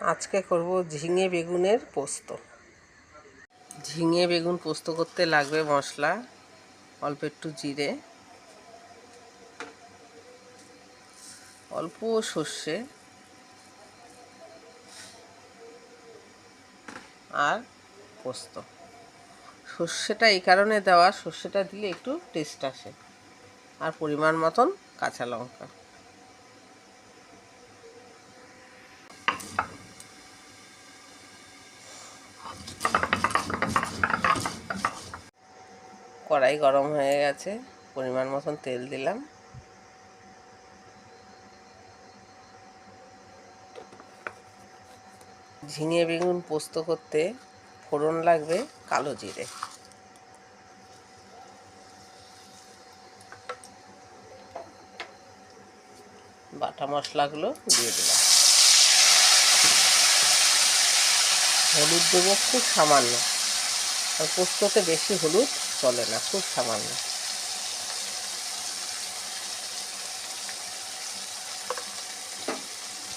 আজকে করব ঝিঙে বেগুনের পোস্ত। ঝিঙে বেগুন পোস্ত করতে লাগবে মশলা, অল্প একটু জিরে, অল্প সর্ষে আর পোস্ত। সর্ষেটা এই কারণে দেওয়া, সর্ষেটা দিলে একটু টেস্ট আসে। আর পরিমাণ মতন কাঁচা লঙ্কা। কড়াই গরম হয়ে গেছে, পরিমাণ মতন তেল দিলাম। ঝিঙে বেগুন পোস্ত করতে ফোড়ন লাগবে কালো জিরে। বাটা মশলাগুলো দিয়ে দিলাম। হলুদ দেবো, খুব সামান্য। আর পোস্ততে বেশি হলুদ চলে না, খুব সামান্য।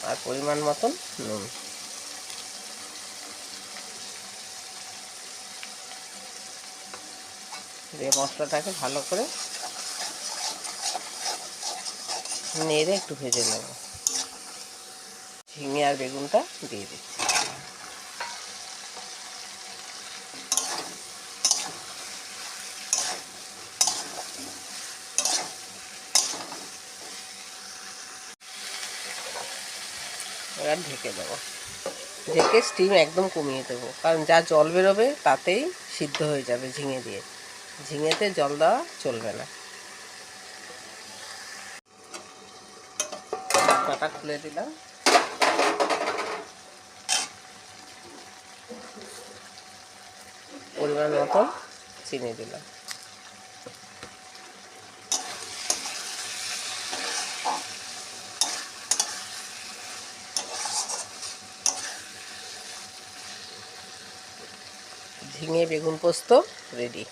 আর পরিমাণ মতন নুন। দিয়ে মশলাটাকে ভালো করে নেড়ে একটু ভেজে নেব। ঝিঙে আর বেগুনটা দিয়ে দিচ্ছি। এবার ঢেকে দেবো। ঢেকে স্টিম একদম কমিয়ে দেবো। কারণ যা জল বেরোবে তাতেই সিদ্ধ হয়ে যাবে ঝিঙে দিয়ে। ঝিঙেতে জল দেওয়া চলবে না। ঢাকনাটা খুলে দিলাম। পরিমাণ মতন চিনি দিলাম। ঝিঙে বেগুন পোস্ত রেডি।